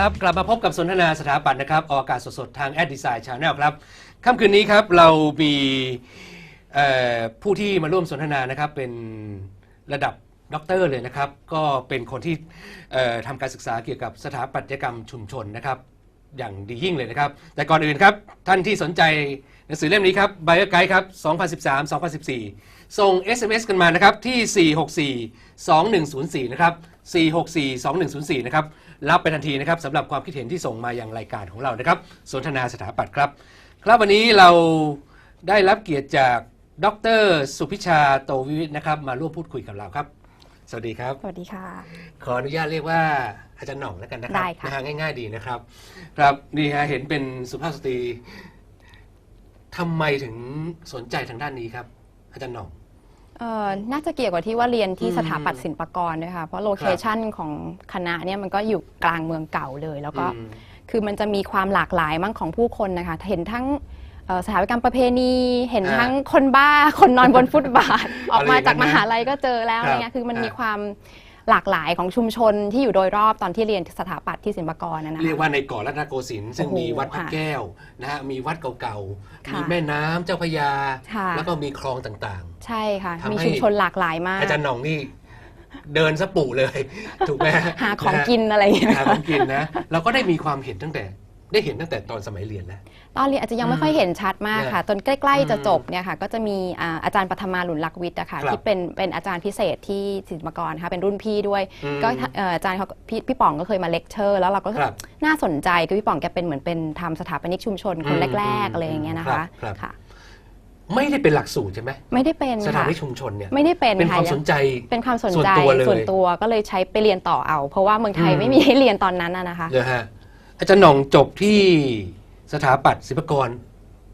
ครับกลับมาพบกับสนทนาสถาปัตย์นะครับออกอากาศสดๆ ทางแอดดีไซน์ชาแนลครับค่ำคืนนี้ครับเรามีเอ่อผู้ที่มาร่วมสนทนานะครับเป็นระดับด็อกเตอร์เลยนะครับ ก็เป็นคนที่เอ่อทำการศึกษาเกี่ยวกับสถาปัตยกรรมชุมชนนะครับ อย่างดียิ่งเลยนะครับ แต่ก่อนอื่นครับ ท่านที่สนใจหนังสือเล่มนี้ครับ Bio Guide ครับ 2013-2014 ส่ง SMS กันมานะครับที่ 464-2104 นะครับ 464-2104 นะครับ รับไปทันทีนะครับสำหรับความคิดเห็นที่ส่งมายังรายการของเรานะครับ สนทนาสถาปัตย์ครับ ครับวันนี้เราได้รับเกียรติจากดรสุพิชาโตวิวิทย์นะครับ มาร่วมพูดคุยกับเราครับ สวัสดีครับ สวัสดีค่ะ ขออนุญาตเรียกว่า อาจารย์หน่องแล้วกันนะครัได้ค่ะ นะฮะง่าย ๆ ดีนะครับ ครับนี่ฮะเห็นเป็นสุภาพสตรีทำไมถึงสนใจทางด้านนี้ครับ อาจารย์หน่อง เอ่อน่าจะเกี่ยวกับที่ว่าเรียนที่อืมสถาปัตย์ศิลปากรด้วยค่ะ เพราะโลเคชันของคณะเนี่ยมันก็อยู่กลางเมืองเก่าเลย แล้วก็อืมคือมันจะมีความหลากหลายมั่งของผู้คนนะคะ เห็นทั้งเอ่อสถาปัตยกรรมประเพณี เห็นอ่าทั้งคนบ้า คนนอนบนฟุตบาท ออกมาจากอะไรอย่างนั้นนะมหาลัยก็เจอแล้วครับอะไรเงี้ย คือมันมีอ่าความ หลากหลายของชุมชนที่อยู่โดยรอบตอนที่เรียนสถาปัตย์ที่ศิลปากรนะนะคะเรียกว่าในเกาะรัตนโกสินทร์ซึ่งโอ้โหมีวัดพระค่ะแก้วนะฮะมีวัดเก่าๆ ค่ะมีแม่น้ำเจ้าพระยา ค่ะ แล้วก็มีคลองต่างใช่ค่ะทำให้มีชุมชนหลากหลายมากๆอาจารย์หน่องนี่เดินสปูเลย ถูกไหมฮะหาของะฮะกินอะไรอย่างเงี้ย หาของกินนะเราก็ได้มีความเห็นตั้งแต่ ได้เห็นตั้งแต่ตอนสมัยเรียนแล้ว ตอนเรียนอาจจะยังไม่ค่อยเห็นชัดมากค่ะ จนใกล้ ๆ จะอืมจบเนี่ยค่ะ ก็จะมีอ่าอาจารย์ปฐมาหลุนลักษณ์วิทย์อะค่ะครับที่เป็นเป็นอาจารย์พิเศษที่ศิลปากรนะคะเป็นรุ่นพี่ด้วยอืมก็เอ่ออาจารย์เขาพี่พี่ป๋องก็เคยมาเลคเชอร์ แล้วเราก็ครับน่าสนใจคือพี่ป๋องแกเป็นเหมือนเป็นทำสถาปนิกชุมชนคนอืมแรกอืมๆอะไรอย่างเงี้ยนะครัคะบครับค่ะไม่ได้เป็นหลักสูตรใช่ไหมไม่ได้เป็นสถาค่ะนที่ชุมชนเนี่ยไม่ได้เป็นเป็นคค่ะวามสนใจเป็นความสนส่วนใจตัวเลยส่วนตัวก็เลยใช้ไปเรียนต่อเอา เพราะว่าเมืองไทยอืมไม่มีให้เรียนตอนนั้นอะนะคะเลยฮะ อาจารย์หน่องจบที่สถาปัตย์ศิลปากร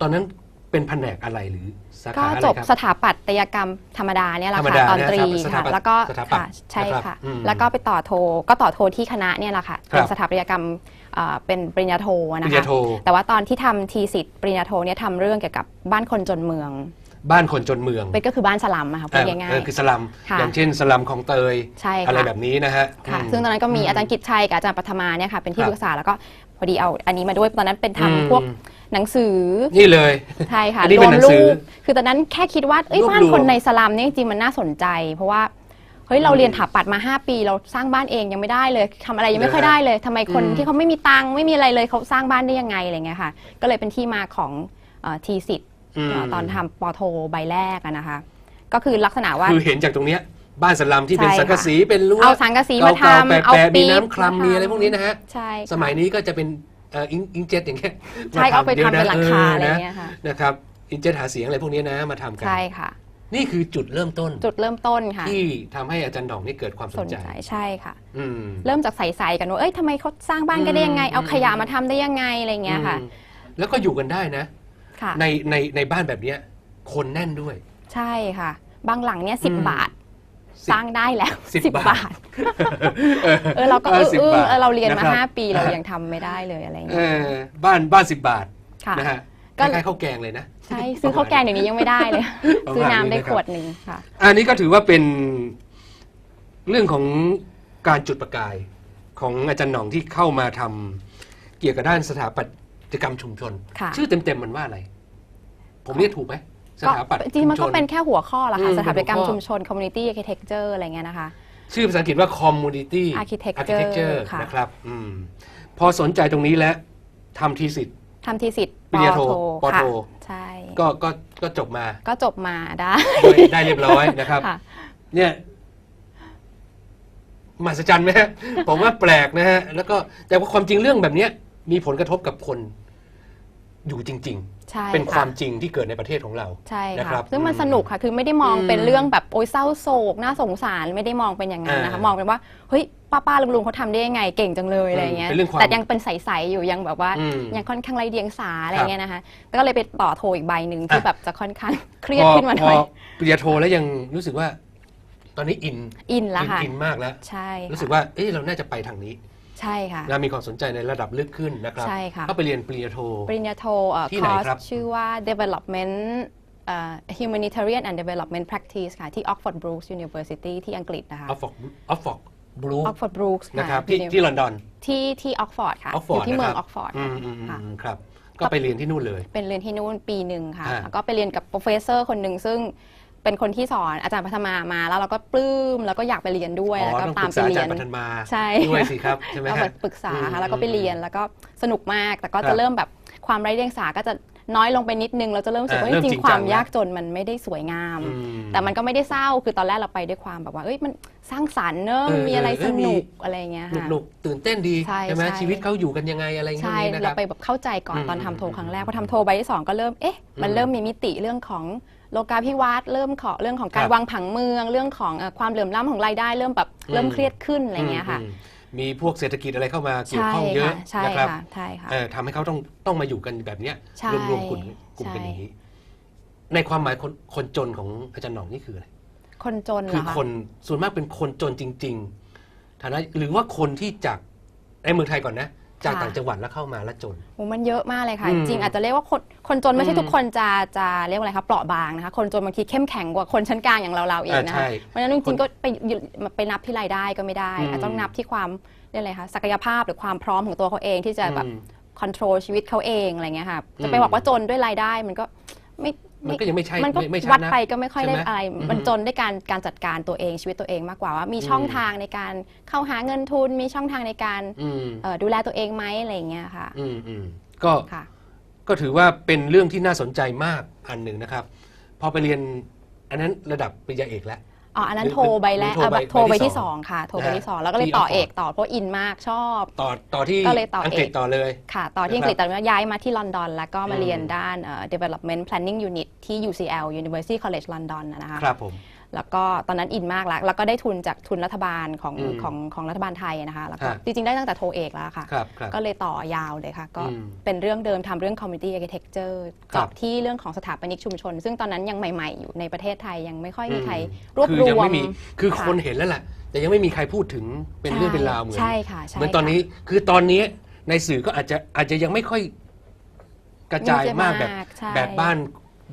ตอนนั้นเป็นแผนกอะไรหรือสาก็ขาอะไรจบครับสถาปัตยกรรมธรรมดาเนี่ยแหละธรรมค่ะดาตอนนะตรีสถาค่ะปัตย์แล้วก็สถาปัตย์ค่ะใช่นะครับค่ะ อืมแล้วก็ไปต่อโทก็ต่อโทที่คณะเนี่ยแหละค่ะครับ เป็นสถาปัตยกรรมเอ่อเป็นปริญญาโทปนะริญญาคะโท แต่ว่าตอนที่ทำทีสิทธิ์ปริญญาโทเนี่ยทำเรื่องเกี่ยวกับบ้านคนจนเมือง บ้านคนจนเมืองเป็นก็คือบ้านสลัมอะค่ะพูดง่ายเออคือสลัมค่ะอย่างเช่นสลัมของเตยใช่ค่ะอะไรแบบนี้นะฮะๆค่ะอืมซึ่งตอนนั้นก็มีอาจารย์กิจชัยกับอาจารย์ปัทมาเนี่ยค่ะเป็นที่ครับปรึกษาแล้วก็พอดีเอาอันนี้มาด้วยตอนนั้นเป็นอืมทำพวกหนังสือนี่เลยใช่ค่ะอันนี้รเป็วนมหนังรูสือปคือตอนนั้นแค่คิดว่าเอ้ยรวบบ้านรวมคนในสลัมเนี่ยจริงๆมันน่าสนใจ เพราะว่าเฮ้ยเราเรียนถาปัดมา 5 ปี เราสร้างบ้านเองยังไม่ได้เลยทำอะไรยังไม่ค่อยได้เลยทำไมคนอืมที่เขาไม่มีตังค์ไม่มีอะไรเลยเขาสร้างบ้านได้ยังไงอะไรเงี้ยค่ะ ก็เลยเป็นที่มาของทีสิทธิ์ม ตอนทำปอโทใบแรกอะนะคะ ก็คือลักษณะว่าคือเห็นจากตรงเนี้ยบ้านสลัมที่เป็นใช่ค่ะสังกะสีเป็นรั้วเอาสังกะสีมาเก่าๆทำเอาแปะๆมีปี๊บน้ำคลัมมาทำมีอะไรพวกนี้นะฮะใช่ค่ะสมัยนี้ก็จะเป็นเอ่ออิงอิงเจ็ตอย่างเงี้ยใช่เอาไปดี๋ยวทำเป็นหลังคาอะไรนะเงี้ยค่ะนะครับอินเจ็ตหาเสียงอะไรพวกนี้นะมาทำกันใช่ค่ะ นี่คือจุดเริ่มต้น จุดเริ่มต้นค่ะ ที่ทำให้อาจารย์ดองนี่เกิดความสสนนใจใจใช่ค่ะอืมเริ่มจากใส่ๆกันว่าเอ้ยทำไมเขาสร้างบ้านกันได้ยังไงอืมเอาขยะมาทำได้ยังไงอะไรเงี้ยค่ะอืมแล้วก็อยู่กันได้นะ ค่ะ ในในในบ้านแบบเนี้ยคนแน่นด้วย ใช่ค่ะ บางหลังเนี่ยสิอืม บาท สิบ สร้างได้แล้วสิบสิบบาทบาท เออเราก็เออสิบเออบาทเออเราเรียนมาะคบห้าปีเรายังทำไม่ได้เลยอะไรเอเงี้ยอบ้านบ้านสิบบาทค่ะ นะฮะคก็ล้ายๆข้าวแกงเลยนะ ใช่ซื้อข้าวแกงเดี๋ยวนี้ยังไม่ได้เลย ประมาณซื้อน้ำได้นี้นะครับขวดหนึ่งค่ะ อันนี้ก็ถือว่าเป็นเรื่องของการจุดประกายของอาจารย์หน่องที่เข้ามาทำเกี่ยวกับด้านสถาปัตย กรรมชุมชน ค่ะ ชื่อเต็มๆมันว่าอะไร ผมเรียกถูกไหมสก็ถาปัตยจริงๆมันก็ชุช เป็นแค่หัวข้อละค่ะอืมสถาปัตยกรรมเป็นหัวข้อ ชุมชน community architecture อะไรเงี้ยนะคะ ชื่อภาษาอังกฤษว่า community Architecture architecture ค่ะ นะครับอืมพอสนใจตรงนี้แล้วทำทีสิทธิ์ ทำทีสิทธิ์ปริญญาโทปค่ะโท ใช่ ก็ก็ก็จบมาก็จบมาได้ได้ได้เรียบร้อยนะครับ ค่ะ เนี่ยมหัศจรรย์ไหมฮะ ผมว่าแปลกนะฮะ แล้วก็แต่ว่าความจริงเรื่องแบบเนี้ยมีผลกระทบกับคน อยู่จริง ใช่ๆ เป็นความะจริงที่เกิดในประเทศของเรา ใช่นะครัค่ะบซึ่งมันอืมสนุกค่ะ คือไม่ได้มองเป็นอืมเรื่องแบบโอยเศร้าโศกน่าสงสารไม่ได้มองเป็นอย่างนั้นนะคะ อ่ามองเป็นว่าเฮ้ยป้าป้าลุงลุงเขาทำได้ยังไงเก่งจังเลยอะไรอย่างเงี้ยเป็นเรื่องความแต่ยังเป็นใสๆอยู่ยังแบบว่า อืมยังค่อนข้างไรเดียงสาอะไรครับเงี้ยนะคะแล้วก็เลยไปต่อโทอีกใบหนึ่งที่อะ แบบจะค่อนข้าง เครียดพอขึ้นมาหพน่ออยปริญญาโทแล้วยังรู้สึกว่า ตอนนี้อินอินแล้วอินค่ะ อินมากแล้ว ใช่รู้สึกค่ะว่าเอ๊ะเราน่าจะไปทางนี้ ใช่ค่ะนะมีความสนใจในระดับลึกขึ้นนะครับใช่ค่ะ ก็ไปเรียนปริญญาโท ปริญญาโทเอ่อที่คไหนอร์สครับ ชื่อว่า development เอ่อ humanitarian and development practice ค่ะ ที่ Oxford Brookes University ที่อังกฤษนะคะ ออฟฟอกออฟฟอกบลูออกฟอร์ดบรูคส์นะครับที่ที่ลอนดอนที่ที่ออกฟอร์ดค่ะ ออกฟอร์ดยู่ที่เมืองนะคอรับอกฟอร์ดอืมอืมอืค่ะมครับ ก็ไปเรียนที่นู่นเลย เป็นเรียนที่นู่นปีหนึ่งค่ะ อ่า แล้วก็ไปเรียนกับโปรเฟสเซอร์คนหนึ่งซึ่ง เป็นคนที่สอนอาจารย์พัฒมามาแล้วเราก็ปลื้มแล้วก็อยากไปเรียนด้วยอ๋แล้วอก็ต้องตาปมรึกไปษาอาเรีจายรนย์ปัทมาใช่ด้วยสิครับใช่ไหมก็ฮะแบบปรึกษาอืมค่ะแล้วก็ไปเรียนแล้วก็สนุกมากแต่ก็ครัจะบเริ่มแบบความไร้เดียงสาก็จะน้อยลงไปนิดนึงเราจะเริ่มรู้สึกว่าอ่าจเริ่มริจริงงๆความจังแล้วยากจนมันไม่ได้สวยงามอืมแต่มันก็ไม่ได้เศร้าคือตอนแรกเราไปด้วยความแบบว่าเอ้ยมันสร้างสรรค์เนอะเออมีอะไรเออสมีนุกอะไรเงี้ยหนุกค่ะหนุกตื่นเต้นดีใช่ไหมใช่ชีวิตเขาอยู่กันยังไงอะไรอย่างใช่นี้นะคเรารับไปแบบเข้าใจก่อนอืมตอนทำโทอืมครั้งแรกอืมพอทำโทใบที่สองก็เริ่มเอ๊ะมันอืมเริ่มมีมิติเรื่องของ โลกาภิวัตน์เริ่มของเรื่องของกาครรับวางผังเมือง เรื่องของเอ่อความเหลื่อมล้ำของรายได้ เริ่มแบบเริ่มอืม เครียดขึ้นอะไรเงี้ยค่ะมมีพวกเศรษฐกิจอะไรเข้ามาเกี่ยวใช่ข้องเยอะค่ะใช่นะครับค่ะใช่ค่ะ เอ่อทำให้เขาต้องต้องมาอยู่กันแบบเนี้ยใช่รวมๆกลุ่มกลุ่มกันใช่ อย่างนี้ ในความหมายคนคนจนของอาจารย์หน่องนี่คืออะไร คนจนเหคืรออคะคนส่วนมากเป็นคนจนจริง ๆ ฐานะหรือว่าคนที่จากในเมืองไทยก่อนนะ จากต่างจังหวัดแล้วเข้ามาแล้วจนโอ้มันเยอะมากเลยค่ะอืจมริงๆอาจจะเรียกว่าคนคนจนไม่ใช่อืมทุกคนจะจะเรียกว่าอะไรคะเปราะบางนะคะคนจนบางทีเข้มแข็งกว่าคนชั้นกลางอย่างเราๆอีกอ่านะใช่คะเพราะฉะนั้นจริงๆก็ไปยึดไปนับที่รายได้ก็ไม่ได้อืมอาจจะต้องนับที่ความเรียกอะไรคะศักยภาพหรือความพร้อมของตัวเขาเองที่จะแบบอืมคอนโทรลชีวิตเขาเองอะไรเงี้ยค่ะจะไปอืมบอกว่าจนด้วยรายได้มันก็ไม่ มันก็ยังไม่ใช่มันก็ไม่ไม่ชัดวัดนะ ไปก็ไม่ค่อยได้ใช่ไหมอะไรอืมมันจนด้วยการการจัดการตัวเองชีวิตตัวเองมากกว่าว่ามีช่องอืม ทางในการเข้าหาเงินทุน มีช่องทางในการอืมเอ่อดูแลตัวเองไหมอะไรเงี้ยค่ะอืมอืมก็ ค่ะ ก็ถือว่าเป็นเรื่องที่น่าสนใจมากอันหนึ่งนะครับ พอไปเรียนอันนั้นระดับปริญญาเอกแล้ว อ๋ออันนั้หนรือโทรใบแรกหรือโทรเอ่อใบแบบโทรใบใบที่ที่สสอองงค่ะ โทรใบนะฮะที่สองแล้วก็เลยที่ต่อ Oxford เอกต่อเพราะอินมากชอบ ต่อต่อที่ก็เลยต่ออังกฤษเอกต่อเลย ค่ะ ต่อที่อังกฤษนะครับแต่ว่าย้ายมาที่ลอนดอน แล้วก็มาอืมเรียนด้านเอ่อ development planning unit ที่ UCL University College London นะนะคะ ครับผม แล้วก็ตอนนั้นอินมากแล้วแล้วก็ได้ทุนจากทุนรัฐบาลของอืมของของรัฐบาลไทยนะคะแล้วก็ฮะจริงๆ ได้ตั้งแต่โทเอกแล้วค่ะ ครับครับก็เลยต่อยาวเลยค่ะ ก็อืมเป็นเรื่องเดิมทำเรื่อง community architecture ครับเจาะที่เรื่องของสถาปนิกชุมชน ซึ่งตอนนั้นยังใหม่ ๆ อยู่ในประเทศไทยยังไม่ค่อยมีใครอืมรวบคือรยังวม ไม่มี คือค่ะ คนเห็นแล้วแหละ แต่ยังไม่มีใครพูดถึงเป็นเรื่องเป็นราวเหมือน ใช่ค่ะใช่เหมือนตอนนี้ คือตอนนี้ในสื่อก็อาจจะอาจจะยังไม่ค่อยกระจายมากแบบใช่แบบบ้าน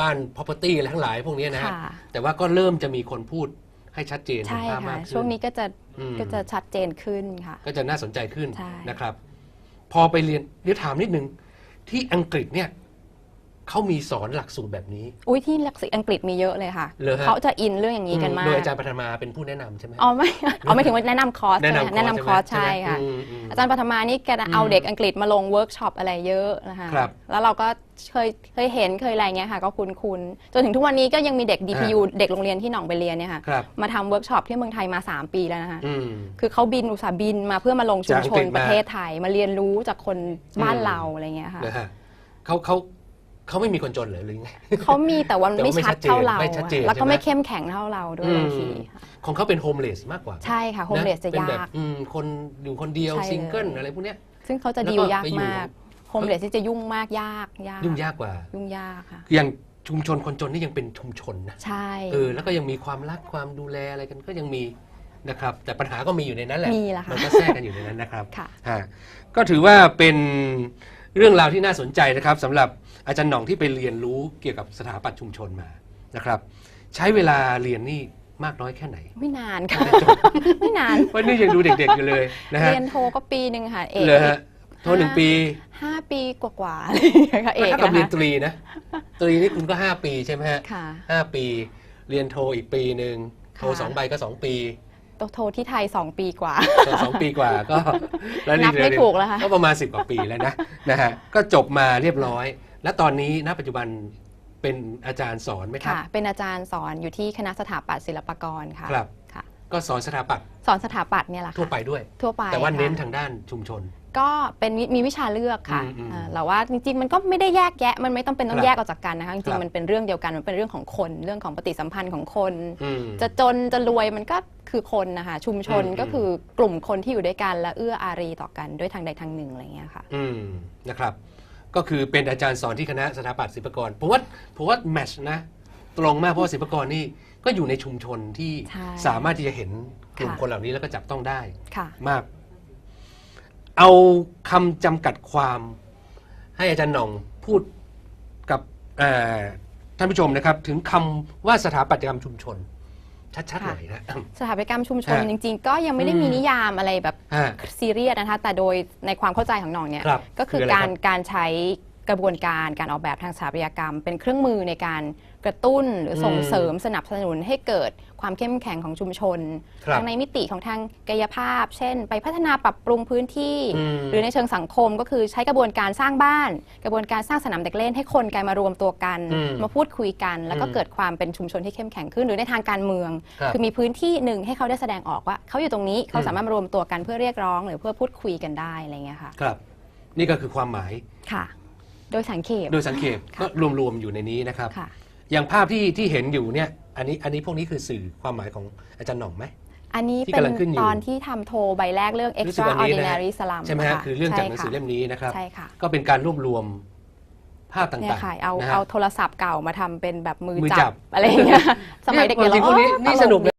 บ้าน property อะไรทั้งหลายพวกนี้นะฮะค่ะ แต่ว่าก็เริ่มจะมีคนพูดให้ชัดเจนใช่เห็นภาพค่ะ มากขึ้นช่วงนี้ก็จะอืมก็จะชัดเจนขึ้นค่ะ ก็จะน่าสนใจขึ้นใช่ นะครับ พอไปเรียนเดี๋ยวถามนิดนึงที่อังกฤษเนี่ย เขามีสอนหลักสูตรแบบนี้อุ้ยที่หลักสูตรอังกฤษมีเยอะเลยค่ะเหรอฮะ เขาจะอินเรื่องอย่างนี้กันมากโดยอาจารย์ปัทมาเป็นผู้แนะนำใช่ไหมอ๋อไม่อ๋อไม่ถึงว่าแนะนำคอร์สแนะใช่ไหมนำแนะนำคอร์สใช่ไหมค่ะ อืมอืม อาจารย์ปัทมานี่แกจะเอาอืมเด็กอังกฤษมาลงเวิร์กช็อปอะไรเยอะนะคะครับแล้วเราก็เคยเคยเห็นเคยอะไรเงี้ยค่ะ ก็คุ้นคุ้นๆจนถึงทุกวันนี้ก็ยังมีเด็ก DPU เด็กโรงเรียนที่หนองไปเรียนเนี่ยค่ะ ครับ มาทำเวิร์กช็อปที่เมืองไทยมา 3 ปีแล้วนะคะ อืม คือเขาบินอุตสาห์บินมาเพื่อมาลงชุมชจากอังกฤนษมา ประเทศไทย มาเรียนรู้จากคนบ้านอืมเราอะไรเงี้ยค่ะ นะฮะเขาเขา เขาไม่มีคนจนเหรอหรือไง เขามีแต่ว่าแต่ว่าไม่ไม่ชัดเท่าเราไม่ชัดเจนแล้วก็ใช่ไหม ไม่เข้มแข็งเท่าเราด้วยบางทีค่ะของเขาเป็นโฮมเลสมากกว่าใช่ค่ะโฮมเลสจะเป็นแบบยากอืมคนอยู่คนเดียวใช่เลยซิงเกิลอะไรพวกเนี้ย ซึ่งเขาจะแล้วดีก็ลยากไปอยู่ มากโฮมเลสที่จะยุ่งมากยากยากยุ่งยากกว่ายุ่งยากค่ะอย่างชุมชนคนจนนี่ยังเป็นชุมชนนะใช่ เออแล้วก็ยังมีความรักความดูแลอะไรกันก็ยังมีนะครับ แต่ปัญหาก็มีอยู่ในนั้นแหละมีละค่ะ มันก็แทรกกันอยู่ในนั้นนะครับ ค่ะ ฮะก็ถือว่าเป็น เรื่องราวที่น่าสนใจนะครับสำหรับอาจารย์หน่องที่ไปเรียนรู้เกี่ยวกับสถาปัตย์ชุมชนมานะครับ ใช้เวลาเรียนนี่มากน้อยแค่ไหน ไม่นานค่ะ ไม่นานวันนี้ยังดูเด็กๆอยู่เลยนะฮะเรียนโทก็ปีหนึ่งค่ะเอกเลยฮะโทษหนึ่งปีห้าปีกว่าๆอะไรอย่างเงี้ยค่ะเอกถ้ากับนะเรียนคะตรีนะตรีนี่คุณก็5ปีใช่ไหมฮะค่ะห้าปีเรียนโทอีกปีหนึ่งโทค่ะสองใบก็สองปี โทที่ไทย 2 ปีกว่าสองสองปีกว่าก็แล้วนับไม่เรียถูกแล้วค่ะ ก็ประมาณ 10 กว่าปีแล้วนะนะฮะก็จบมาเรียบร้อย และตอนนี้ณปัจจุบันเป็นอาจารย์สอนไหมครับ ค่ะ เป็นอาจารย์สอนอยู่ที่คณะสถาปัตย์ศิลปากรค่ะ ครับค่ะ ก็สอนสถาปัตย์สอนสถาปัตย์เนี่ยแหละค่ะทั่วไปด้วย ทั่วไปแต่ว่าเน้นค่ะทางด้านชุมชน ก็เป็นวิมีวิชาเลือกค่ะอืมอืมอ่าแต่ว่าจริงๆมันก็ไม่ได้แยกแยะมันไม่ต้องเป็นต้อครังบแยกออกจากกันนะคะจครัริงบๆมันเป็นเรื่องเดียวกันมันเป็นเรื่องของคนเรื่องของปฏิสัมพันธ์ของคนอืมจะจนจะรวยมันก็คือคนนะคะชุมชนอืมก็คือกลุ่มคนที่อยู่ด้วยกันและเอื้ออารีต่อกันด้วยทางใดทางหนึ่งอะไรอย่างเงี้ยค่ะอืมนะครับ ก็คือเป็นอาจารย์สอนที่คณะสถาปัตย์ศิลปากรผมว่าผมว่าแมทชนะตรงมากเพราะว่าศิลปากรนี่ ก็อยู่ในชุมชนที่ใช่สามารถที่จะเห็นกลุ่มค่ะ คนเหล่านี้แล้วก็จับต้องได้ ค่ะ มาก เอาคำจำกัดความ ให้อาจารย์หน่องพูดกับเอ่อท่านผู้ชมนะครับ ถึงคำว่าสถาปัตยกรรมชุมชน ชัดๆหน่อยนะ สถาปัตยกรรมชุมชนฮะจริง ๆ ก็ยังไม่ได้มีอืม นิยามอะไรแบบฮะซีเรียสนะคะ แต่โดยในความเข้าใจของหน้องเนี่ย ครับก็คือคืออะไรการครับการใช้กระบวนการการออกแบบทางสถาปัตยกรรม เป็นเครื่องมือในการ กระตุ้นหรือส่งอืมเสริมสนับสนุนให้เกิดความเข้มแข็งของชุมชนครับทั้งในมิติของทางกายภาพ เช่น ไปพัฒนาปรับปรุงพื้นที่อืมหรือในเชิงสังคมก็คือใช้กระบวนการสร้างบ้าน กระบวนการสร้างสนามเด็กเล่นให้คนกลายมารวมตัวกันอืมมาพูดคุยกัน แล้วก็อืมเกิดความเป็นชุมชนที่เข้มแข็งขึ้น หรือในทางการเมืองครับคือมีพื้นที่หนึ่งให้เขาได้แสดงออกว่าเขาอยู่ตรงนี้เขาอืมสามารถมารวมตัวกันเพื่อเรียกร้อง หรือเพื่อพูดคุยกันได้อะไรอย่างเงี้ยค่ะครับ นี่ก็คือความหมายค่ะ โดยสังเขปโดยสังเกตค่ะก็รวมๆอยู่ในนี้นะครับค่ะ อย่างภาพที่ที่เห็นอยู่เนี่ยอันนี้อันนี้พวกนี้คือสื่อความหมายของอาจารย์หน่องไหม อันนี้ที่เป็นกำลังขึ้นอยู่ ตอนที่ทำโทรใบแรกเรื่อง รู้สึกวันนี้นะฮะ extraordinary slum ใช่ไหมฮะค่ะคือเรื่องจากหนังใช่สือค่ะเล่มนี้นะครับ ใช่ค่ะก็เป็นการรวบรวมภาพต่างเนี่ยค่ะๆเอานะฮะ เอาโทรศัพท์เก่ามาทำเป็นแบบมือมือจัจับ บอะไรอย่างเงี้ยสมัยเด็กๆนี่เราพวกนี้อ๋อนี่ตล สนุกนะ